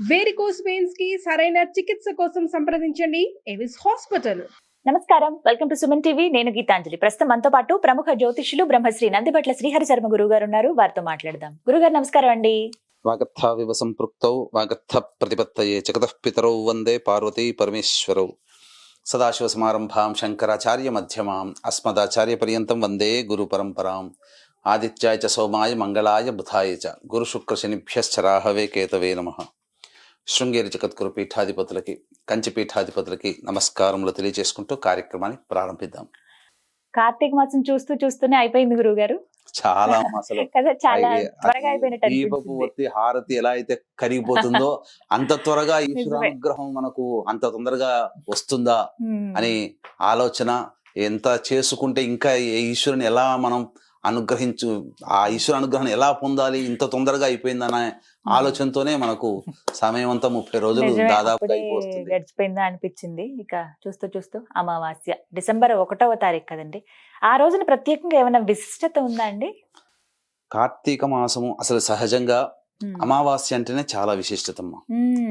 Varicose వెయిన్స్కి సరైన చికిత్స కోసం సంప్రదించండి. ఎవిస్ హాస్పిటల్ నమస్కారం. వెల్కమ్ టు సుమన్ టీవీ నేను గీతాంజలి. ప్రస్తుతం మనతో పాటు ప్రముఖ జ్యోతిష్యులు బ్రహ్మశ్రీ నందిపట్ల శ్రీహరి శర్మ గురువు గారు ఉన్నారు. వారితో మాట్లాడదాం. గురుగారు నమస్కారం అండి. వాగర్థావివ సంపృక్తౌ వాగర్థ ప్రతిపత్తయే జగతః పితరౌ వందే పార్వతీ పరమేశ్వరౌ. సదాశివసమారంభాం శంకరాచార్య మధ్యమాం అస్మదాచార్య పర్యంతం వందే గురు పరంపరాం. ఆదిత్యాయ చ సోమాయ మంగళాయ బుధాయ చ. గురు శుక్ర శనిభ్యశ్చ రాహవే కేతవే నమ. శృంగేరి జగద్గురు పీఠాధిపతులకి కంచి పీఠాధిపతులకి నమస్కారములు తెలియజేసుకుంటూ కార్యక్రమాన్ని ప్రారంభిద్దాం కార్తీక మాసం చూస్తూ చూస్తూనే అయిపోయింది గురువు గారు చాలా అసలు దీపపు హారతి ఎలా అయితే కరిగిపోతుందో అంత త్వరగా ఈశ్వర నిజమే. అనుగ్రహం మనకు అంత తొందరగా వస్తుందా. అని ఆలోచన ఎంత చేసుకుంటే ఇంకా ఈశ్వరుని ఎలా మనం అనుగ్రహించు ఆ ఈశ్వర అనుగ్రహం ఎలా పొందాలి ఇంత తొందరగా అయిపోయిందనే ఆలోచనతోనే మనకు సమయం అంతా ముప్పై రోజులు దాదాపు గడిచిపోయిందా అనిపించింది. ఇక చూస్తూ చూస్తూ అమావాస్య డిసెంబర్ ఒకటవ తారీఖు కదండి. ఆ రోజున ప్రత్యేకంగా ఏమైనా విశిష్టత ఉందా అండి? కార్తీక మాసము అసలు సహజంగా. అమావాస్య అంటేనే చాలా విశిష్టతమ్మ.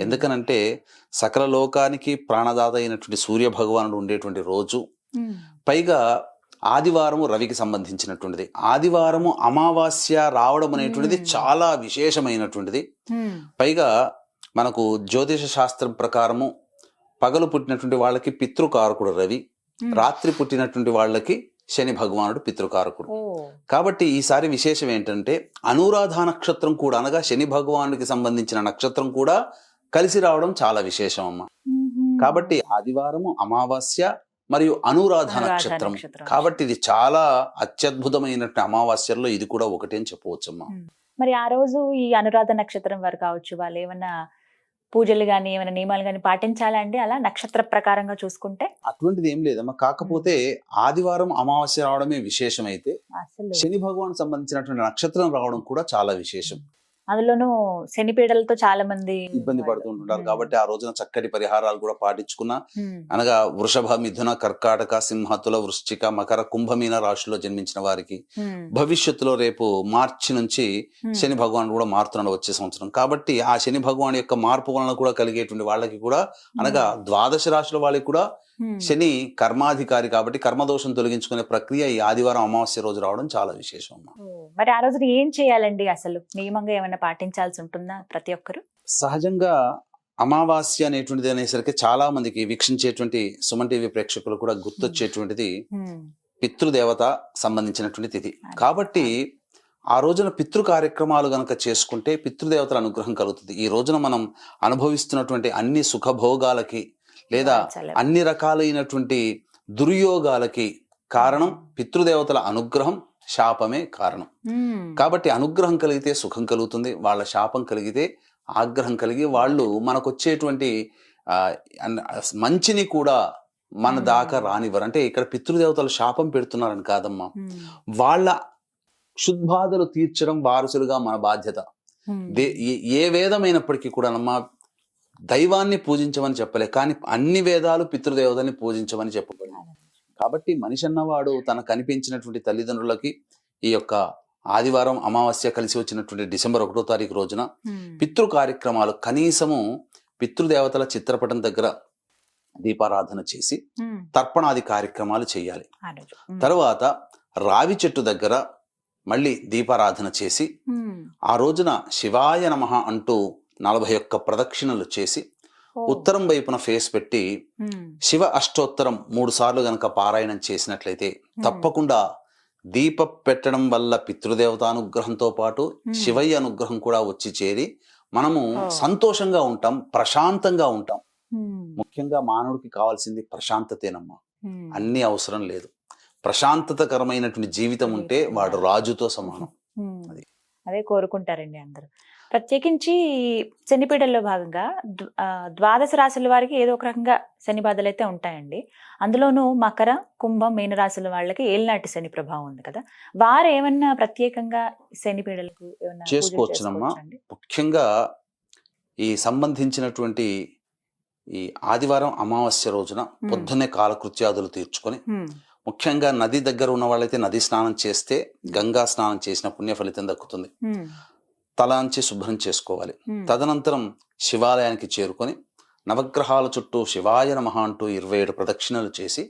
ఎందుకనంటే సకల లోకానికి ప్రాణదాత అయినటువంటి సూర్య భగవానుడు ఉండేటువంటి రోజు. పైగా ఆదివారము రవికి సంబంధించినటువంటిది ఆదివారము అమావాస్య రావడం అనేటువంటిది. చాలా విశేషమైనటువంటిది. పైగా మనకు జ్యోతిష శాస్త్రం ప్రకారము పగలు పుట్టినటువంటి వాళ్ళకి పితృకారకుడు రవి. రాత్రి పుట్టినటువంటి వాళ్ళకి శని భగవానుడు పితృకారకుడు. కాబట్టి ఈసారి విశేషం ఏంటంటే అనురాధ నక్షత్రం కూడా అనగా శని భగవానుడికి సంబంధించిన నక్షత్రం కూడా కలిసి రావడం చాలా విశేషం అమ్మ మ్మ్. కాబట్టి ఆదివారము అమావాస్య మరియు అనురాధ నక్షత్రం. కాబట్టి ఇది చాలా అత్యద్భుతమైనటువంటి అమావాస్యల్లో ఇది కూడా ఒకటి అని చెప్పవచ్చమ్మా. మరి ఆ రోజు ఈ అనురాధ నక్షత్రం వారు కావచ్చు వాళ్ళు ఏమన్నా పూజలు గాని ఏమైనా నియమాలు గాని పాటించాలా అండి? అలా నక్షత్ర ప్రకారంగా చూసుకుంటే? అటువంటిది ఏం లేదమ్మా. కాకపోతే ఆదివారం అమావాస్య రావడమే విశేషమైతే అసలు శని భగవాన్ సంబంధించినటువంటి నక్షత్రం రావడం కూడా చాలా విశేషం. అందులోనూ శని పీడలతో చాలా మంది ఇబ్బంది మ్మ్. కాబట్టి ఆ రోజున చక్కటి పరిహారాలు కూడా పాటించుకున్నా. అనగా వృషభ మిథున కర్కాటక సింహతుల వృశ్చిక మకర కుంభమీన రాశిలో జన్మించిన వారికి. భవిష్యత్తులో రేపు మార్చి నుంచి. శని భగవాన్ కూడా మారుతున్నాడు వచ్చే సంవత్సరం కాబట్టి ఆ శని భగవాన్ యొక్క మార్పు వలన కూడా కలిగేటువంటి వాళ్ళకి కూడా అనగా ద్వాదశ రాశుల వాళ్ళకి కూడా. శని కర్మాధికారి కాబట్టి కర్మదోషం తొలగించుకునే ప్రక్రియ ఈ ఆదివారం అమావాస్య రోజు రావడం చాలా విశేషం మరి ఆ రోజున ఏం చేయాలండి అసలు? నియమంగా ఏమైనా పాటించాల్సి ఉంటుందా ప్రతి ఒక్కరు? సహజంగా అమావాస్య అనేటువంటిది అనేసరికి చాలా మందికి వీక్షించేటువంటి సుమన్ టీవీ ప్రేక్షకులు కూడా గుర్తొచ్చేటువంటిది. పితృదేవత సంబంధించినటువంటి తిథి. కాబట్టి ఆ రోజున పితృ కార్యక్రమాలు గనక చేసుకుంటే పితృదేవతల అనుగ్రహం కలుగుతుంది. ఈ రోజున మనం అనుభవిస్తున్నటువంటి అన్ని సుఖభోగాలకి లేదా అన్ని రకాలైనటువంటి దుర్యోగాలకి కారణం పితృదేవతల అనుగ్రహం శాపమే కారణం. కాబట్టి అనుగ్రహం కలిగితే సుఖం కలుగుతుంది వాళ్ళ శాపం కలిగితే ఆగ్రహం కలిగి వాళ్ళు మనకొచ్చేటువంటి ఆ, అన్- మంచిని కూడా మన. దాకా రానివ్వరు అంటే ఇక్కడ పితృదేవతలు శాపం పెడుతున్నారని కాదమ్మా మ్మ్. వాళ్ళ క్షుద్బాధలు తీర్చడం వారసులుగా మన బాధ్యత ఏ- వేదమైనప్పటికీ కూడా దైవాన్ని పూజించమని చెప్పలే కానీ అన్ని వేదాలు పితృదేవతల్ని పూజించమని చెప్పబడింది కాబట్టి మనిషి అన్నవాడు తన కనిపించినటువంటి తల్లిదండ్రులకి ఈ యొక్క ఆదివారం అమావాస్య కలిసి వచ్చినటువంటి డిసెంబర్ ఒకటో తారీఖు రోజున. పితృ కార్యక్రమాలు కనీసము పితృదేవతల చిత్రపటం దగ్గర దీపారాధన చేసి. తర్పణాది కార్యక్రమాలు చేయాలి. తరువాత రావి చెట్టు దగ్గర మళ్ళీ దీపారాధన చేసి. ఆ రోజున శివాయ నమః అంటూ నలభై ఒక్క ప్రదక్షిణలు చేసి. ఉత్తరం వైపున ఫేస్ పెట్టి. శివ అష్టోత్తరం మూడు సార్లు గనక పారాయణం చేసినట్లయితే తప్పకుండా దీప పెట్టడం వల్ల పితృదేవత అనుగ్రహంతో పాటు. శివయ్య అనుగ్రహం కూడా వచ్చి చేరి మనము. సంతోషంగా ఉంటాం ప్రశాంతంగా ఉంటాం. ముఖ్యంగా మానవుడికి కావాల్సింది ప్రశాంతతేనమ్మా మ్మ్. అన్ని అవసరం లేదు ప్రశాంతతకరమైనటువంటి జీవితం ఉంటే వాడు రాజుతో సమానం. అదే కోరుకుంటారండి అందరూ ప్రత్యేకించి శనిపీడల్లో భాగంగా ద్వాదశ రాశుల వారికి ఏదో ఒక రకంగా శని బాధలు అయితే ఉంటాయండి అందులోనూ మకర కుంభం మీన రాశుల వాళ్ళకి ఏలినాటి శని ప్రభావం ఉంది కదా వారు ఏమన్నా ప్రత్యేకంగా శని పీడలకు ఏమన్నా పూజలు చేసుకోవచ్చునమ్మా. ముఖ్యంగా ఈ సంబంధించినటువంటి ఈ ఆదివారం అమావాస్య రోజున పొద్దున్నే కాలకృత్యాదులు తీర్చుకొని. ముఖ్యంగా నది దగ్గర ఉన్న వాళ్ళైతే నది స్నానం చేస్తే గంగా స్నానం చేసిన పుణ్య ఫలితం దక్కుతుంది. తలాంచి శుభ్రం చేసుకోవాలి. తదనంతరం శివాలయానికి చేరుకొని నవగ్రహాల చుట్టూ శివాయ నమః అంటూ ఇరవై ఏడు ప్రదక్షిణలు చేసి.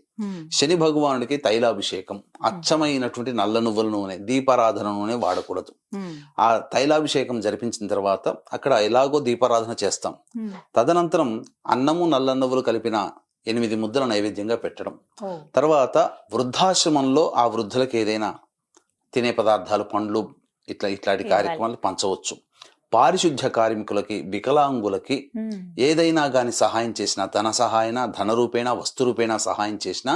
శని భగవానుడికి తైలాభిషేకం అచ్చమైనటువంటి నల్ల నువ్వుల నూనె దీపారాధన నూనె వాడకూడదు. ఆ తైలాభిషేకం జరిపించిన తర్వాత అక్కడ ఎలాగో దీపారాధన చేస్తాం. తదనంతరం అన్నము నల్ల నువ్వులు కలిపిన ఎనిమిది ముద్దల నైవేద్యంగా పెట్టడం. తర్వాత వృద్ధాశ్రమంలో ఆ వృద్ధులకు ఏదైనా తినే పదార్థాలు పండ్లు ఇట్లా ఇట్లాంటి. కార్యక్రమాలు పంచవచ్చు పారిశుద్ధ్య కార్మికులకి వికలాంగులకి. ఏదైనా గాని సహాయం చేసినా ధన సహాయన ధన రూపేణ వస్తు రూపేణ సహాయం చేసినా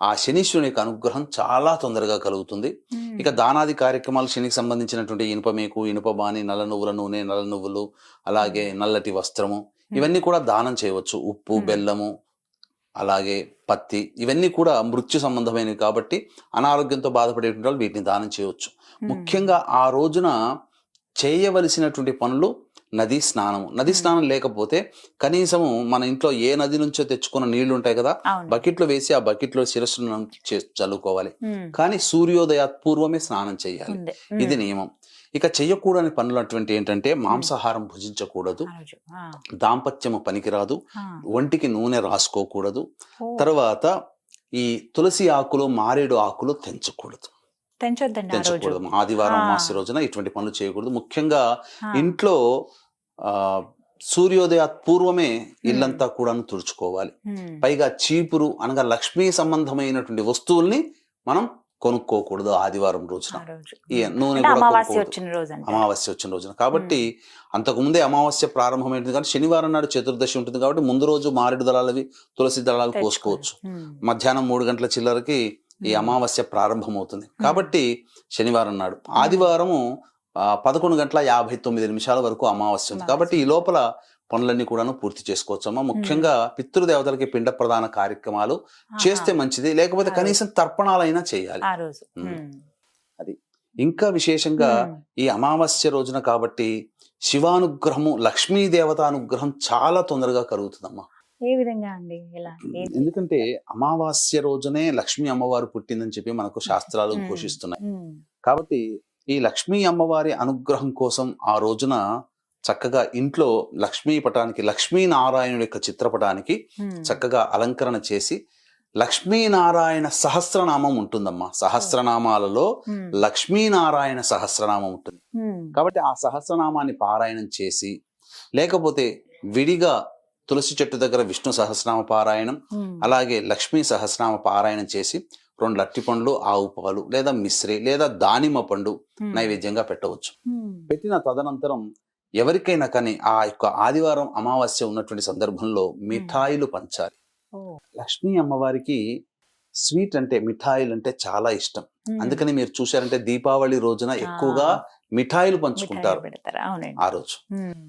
ఆ శనీశ్వరుని యొక్క అనుగ్రహం చాలా తొందరగా కలుగుతుంది. ఇక దానాది కార్యక్రమాలు శనికి సంబంధించినటువంటి ఇనుప మేకు ఇనుప బాని నల్ల నువ్వుల నూనె నల్ల నువ్వులు అలాగే నల్లటి వస్త్రము ఇవన్నీ కూడా దానం చేయవచ్చు ఉప్పు. బెల్లము అలాగే పత్తి ఇవన్నీ కూడా మృత్యు సంబంధమైనవి కాబట్టి అనారోగ్యంతో బాధపడేటువంటి వాళ్ళు వీటిని దానం చేయవచ్చు. ముఖ్యంగా ఆ రోజున చేయవలసినటువంటి పనులు నది స్నానం నది. స్నానం లేకపోతే కనీసము మన ఇంట్లో ఏ నది నుంచో తెచ్చుకున్న నీళ్ళు ఉంటాయి కదా బకెట్లో వేసి ఆ బకెట్లో శిరస్సును చే- చల్లుకోవాలి. కానీ సూర్యోదయాత్ పూర్వమే స్నానం చేయాలి. ఇది. నియమం ఇక చెయ్యకూడని పనులు అటువంటి ఏంటంటే మాంసాహారం భుజించకూడదు. దాంపత్యము పనికిరాదు. ఒంటికి నూనె రాసుకోకూడదు. తర్వాత ఈ తులసి ఆకులు మారేడు ఆకులు తెంచకూడదు తెంచకూడదు ఆదివారం. అమావాస్య రోజున ఇటువంటి పనులు చేయకూడదు ముఖ్యంగా. ఇంట్లో ఆ సూర్యోదయాత్ పూర్వమే ఇల్లంతా కూడా తుడుచుకోవాలి. పైగా చీపురు అనగా లక్ష్మీ సంబంధమైనటువంటి వస్తువుల్ని మనం కొనుక్కోకూడదు ఆదివారం రోజున. నూనె అమావాస్య. వచ్చిన రోజు అంటే అమావాస్య వచ్చిన రోజున. కాబట్టి అంతకు ముందే అమావాస్య ప్రారంభమైంది కాబట్టి శనివారం నాడు చతుర్దశి ఉంటుంది కాబట్టి ముందు రోజు మారేడు దళాలవి తులసి దళాలు. కోసుకోవచ్చు. మధ్యాహ్నం మూడు గంటల చిల్లరకి ఈ. అమావాస్య ప్రారంభమవుతుంది. కాబట్టి శనివారం నాడు. ఆదివారము ఆ, పదకొండు గంటల యాభై తొమ్మిది నిమిషాల వరకు అమావాస్య ఉంది. కాబట్టి ఈ లోపల పనులన్నీ కూడాను పూర్తి చేసుకోవచ్చమ్మా ముఖ్యంగా పితృదేవతలకి పిండ ప్రదాన కార్యక్రమాలు. చేస్తే మంచిది లేకపోతే కనీసం తర్పణాలైనా చేయాలి. ఉమ్. ఇంకా విశేషంగా. ఈ అమావాస్య రోజున కాబట్టి శివానుగ్రహము లక్ష్మీ దేవత అనుగ్రహం చాలా తొందరగా కలుగుతుందమ్మా ఏ విధంగా అండి ఇలా ఎందుకంటే అమావాస్య రోజునే లక్ష్మీ అమ్మవారు పుట్టిందని చెప్పి మనకు శాస్త్రాలు. ఘోషిస్తున్నాయి. కాబట్టి ఈ లక్ష్మీ అమ్మవారి అనుగ్రహం కోసం ఆ రోజున చక్కగా ఇంట్లో లక్ష్మీ పటానికి లక్ష్మీనారాయణుడి యొక్క చిత్రపటానికి. చక్కగా అలంకరణ చేసి లక్ష్మీనారాయణ సహస్రనామం ఉంటుందమ్మా సహస్రనామాలలో. లక్ష్మీనారాయణ సహస్రనామం ఉంటుంది. కాబట్టి ఆ సహస్రనామాన్ని పారాయణం చేసి లేకపోతే విడిగా తులసి చెట్టు దగ్గర విష్ణు సహస్రనామ పారాయణం. అలాగే లక్ష్మీ సహస్రనామ పారాయణం చేసి రెండు అట్టి పండ్లు ఆవు పాలు లేదా మిశ్రి లేదా దానిమ్మ పండు. నైవేద్యంగా పెట్టవచ్చు. పెట్టిన తదనంతరం ఎవరికైనా కానీ ఆ యొక్క ఆదివారం అమావాస్య ఉన్నటువంటి సందర్భంలో మిఠాయిలు పంచాలి. లక్ష్మీ అమ్మవారికి స్వీట్ అంటే మిఠాయిలు అంటే చాలా ఇష్టం. అందుకని మీరు చూశారంటే దీపావళి రోజున ఎక్కువగా మిఠాయిలు పంచుకుంటారు ఆ రోజు.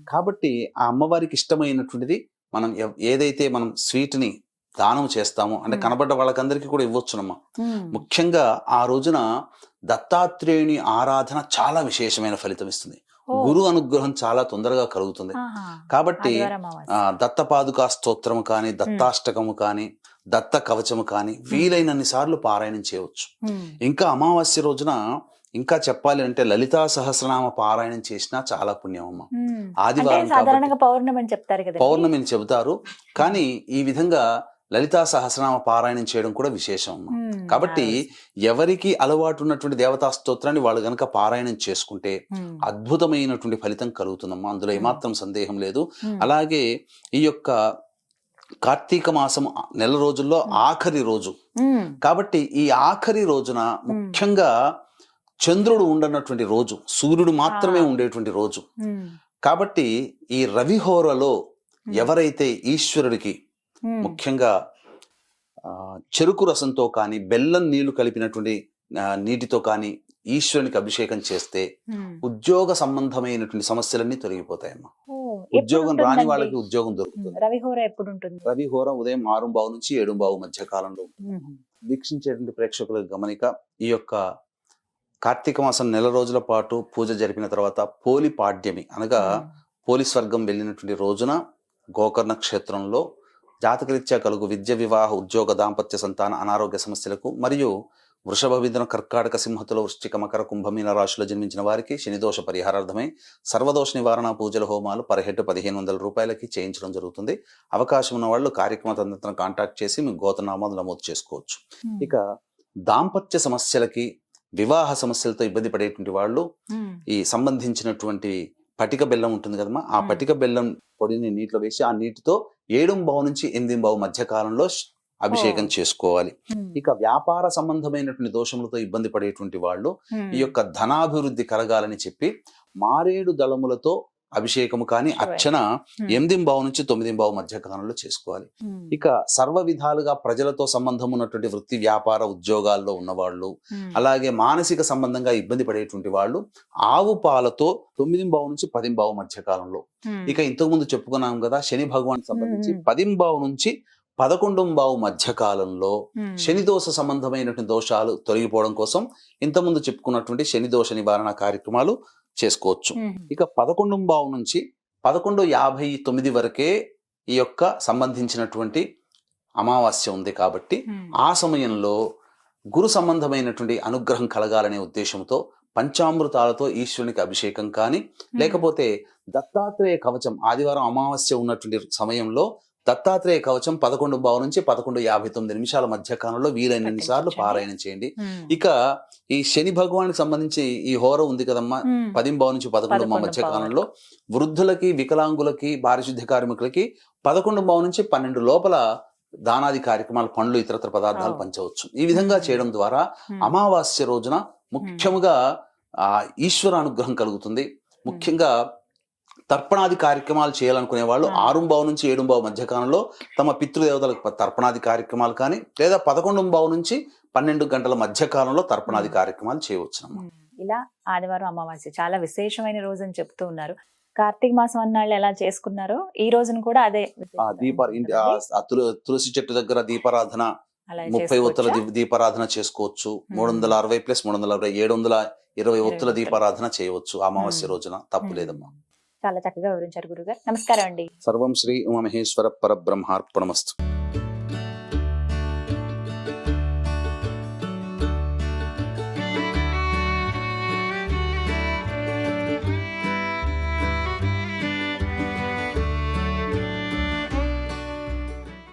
కాబట్టి ఆ అమ్మవారికి ఇష్టమైనటువంటిది మనం ఏదైతే మనం స్వీట్ని దానం చేస్తామో అంటే. కనబడ్డ వాళ్ళకందరికీ కూడా ఇవ్వచ్చునమ్మా. ముఖ్యంగా ఆ రోజున దత్తాత్రేయుని ఆరాధన చాలా విశేషమైన ఫలితం ఇస్తుంది. గురు అనుగ్రహం చాలా తొందరగా కలుగుతుంది. కాబట్టి ఆదివారం అమావాస్య. ఆ దత్త పాదుకా స్తోత్రము కానీ దత్తాష్టకము కానీ దత్త కవచము కానీ వీలైనన్ని సార్లు పారాయణం చేయవచ్చు. ఇంకా అమావాస్య రోజున ఇంకా చెప్పాలి అంటే లలితా సహస్రనామ పారాయణం చేసినా చాలా పుణ్యం అమ్మ ఉమ్. ఆదివారం పౌర్ణమి అని చెప్తారు పౌర్ణమిని చెబుతారు కానీ ఈ విధంగా లలితా సహస్రనామ పారాయణం చేయడం కూడా విశేషం అమ్మ. కాబట్టి ఎవరికి అలవాటు ఉన్నటువంటి దేవతా స్తోత్రాన్ని వాళ్ళు గనక పారాయణం చేసుకుంటే అద్భుతమైనటువంటి ఫలితం కలుగుతుందమ్మా. అందులో Hmm. ఏమాత్రం సందేహం లేదు. అలాగే ఈ యొక్క కార్తీక మాసం నెల రోజుల్లో Hmm. ఆఖరి రోజు. కాబట్టి ఈ ఆఖరి రోజున ముఖ్యంగా చంద్రుడు ఉండనటువంటి రోజు సూర్యుడు మాత్రమే Ah. ఉండేటువంటి రోజు. కాబట్టి ఈ రవిహోరలో ఎవరైతే ఈశ్వరుడికి ముఖ్యంగా ఆ, చెరుకు రసంతో కానీ బెల్లం నీళ్ళు కలిపినటువంటి నీటితో కానీ ఈశ్వరునికి అభిషేకం చేస్తే ఉద్యోగ సంబంధమైనటువంటి సమస్యలన్నీ తొలగిపోతాయమ్మా. ఉద్యోగం రాని వాళ్ళకి ఉద్యోగం దొరుకుతుంది. రవిహోర ఎప్పుడు ఉంటుంది రవి హోర ఉదయం ఆరు బావు నుంచి ఏడు బావు మధ్య కాలంలో. వీక్షించేటువంటి ప్రేక్షకులకు గమనిక ఈ యొక్క కార్తీక మాసం నెల రోజుల పాటు పూజ జరిపిన తర్వాత పోలి పాడ్యమి అనగా పోలి స్వర్గం వెళ్ళినటువంటి రోజున గోకర్ణ క్షేత్రంలో జాతకరీత్యా కలుగు విద్య వివాహ ఉద్యోగ దాంపత్య సంతాన అనారోగ్య సమస్యలకు మరియు వృషభ విధున కర్కాటక సింహతుల వృశ్చిక మకర కుంభమీన రాశిలో జన్మించిన వారికి శనిదోష పరిహారార్థమై సర్వదోష నివారణ పూజల హోమాలు పర్ హెడ్ పదిహేను వందల రూపాయలకి చేయించడం జరుగుతుంది. అవకాశం ఉన్న వాళ్ళు కార్యక్రమ తంత్రం కాంటాక్ట్ చేసి మీ గోతనామాలు నమోదు చేసుకోవచ్చు. ఇక దాంపత్య సమస్యలకి వివాహ సమస్యలతో ఇబ్బంది పడేటువంటి వాళ్ళు ఈ సంబంధించినటువంటి పటిక బెల్లం ఉంటుంది కదమ్మా ఆ. పటిక బెల్లం పొడిని నీటిలో వేసి ఆ నీటితో ఏడు బావు నుంచి ఎనిమిది బావు మధ్య కాలంలో అభిషేకం. చేసుకోవాలి ఇక వ్యాపార సంబంధమైనటువంటి దోషములతో ఇబ్బంది పడేటువంటి వాళ్ళు ఈ యొక్క ధనాభివృద్ధి కలగాలని చెప్పి మారేడు దళములతో అభిషేకము కానీ. అర్చన ఉమ్, ఎనిమిది బావు నుంచి తొమ్మిది బావు మధ్య కాలంలో చేసుకోవాలి. ఇక సర్వ విధాలుగా ప్రజలతో సంబంధం ఉన్నటువంటి వృత్తి వ్యాపార ఉద్యోగాల్లో ఉన్నవాళ్ళు అలాగే మానసిక సంబంధంగా ఇబ్బంది పడేటువంటి వాళ్ళు ఆవు పాలతో తొమ్మిది బావు నుంచి పదింబావు మధ్య కాలంలో. ఇక ఇంతకుముందు చెప్పుకున్నాం కదా శని భగవాన్ సంబంధించి. పదింబావు నుంచి పదకొండు బావు మధ్య కాలంలో ఉమ్, శని దోష సంబంధమైనటువంటి దోషాలు తొలగిపోవడం కోసం ఇంతకుముందు చెప్పుకున్నటువంటి శని దోష నివారణ కార్యక్రమాలు చేసుకోవచ్చు. ఇక పదకొండు బావు నుంచి పదకొండు యాభై తొమ్మిది వరకే ఈ యొక్క సంబంధించినటువంటి అమావాస్య ఉంది కాబట్టి ఆ సమయంలో గురు సంబంధమైనటువంటి అనుగ్రహం కలగాలనే ఉద్దేశంతో పంచామృతాలతో ఈశ్వరునికి అభిషేకం కానీ లేకపోతే దత్తాత్రేయ కవచం ఆదివారం అమావాస్య ఉన్నటువంటి సమయంలో దత్తాత్రేయ కవచం పదకొండు బావు నుంచి పదకొండు యాభై తొమ్మిది నిమిషాల మధ్య కాలంలో వీలైనన్ని సార్లు. పారాయణం చేయండి. ఇక ఈ శని భగవానికి సంబంధించి ఈ హోర ఉంది కదమ్మా? పదింబావు నుంచి పదకొండు మధ్య కాలంలో వృద్ధులకి వికలాంగులకి పారిశుద్ధ్య కార్మికులకి పదకొండు బావు నుంచి పన్నెండు లోపల దానాది కార్యక్రమాలు పండ్లు ఇతరత్ర పదార్థాలు. పంచవచ్చు. ఈ విధంగా. చేయడం ద్వారా అమావాస్య రోజున ముఖ్యముగా ఆ ఈశ్వర అనుగ్రహం కలుగుతుంది ముఖ్యంగా తర్పణాది కార్యక్రమాలు చేయాలనుకునే వాళ్ళు. ఆరుంబావు నుంచి ఏడుంబావు మధ్య కాలంలో తమ పితృదేవతలకు తర్పణాది కార్యక్రమాలు కానీ లేదా పదకొండు బావు నుంచి పన్నెండు గంటల మధ్య కాలంలో తర్పణాది. కార్యక్రమాలు చేయవచ్చు ఇలా ఆదివారం అమావాస్య చాలా విశేషమైన రోజు అని చెప్తూ ఉన్నారు. కార్తీక మాసం అన్నాళ్ళు ఎలా చేసుకున్నారో ఈ రోజును కూడా అదే దీప తులసి చెట్టు దగ్గర దీపారాధన ముప్పై ఒత్తుల దీపారాధన చేసుకోవచ్చు. మూడు వందల అరవై ప్లస్ మూడు వందల అరవై ఏడు వందల ఇరవై ఒత్తుల. దీపారాధన చేయవచ్చు అమావాస్య. రోజున. తప్పు లేదమ్మా చాలా చక్కగా వివరించారు గురుగారు. నమస్కారం అండి. సర్వం శ్రీ ఉమామహేశ్వర పరబ్రహ్మార్పణమస్తు.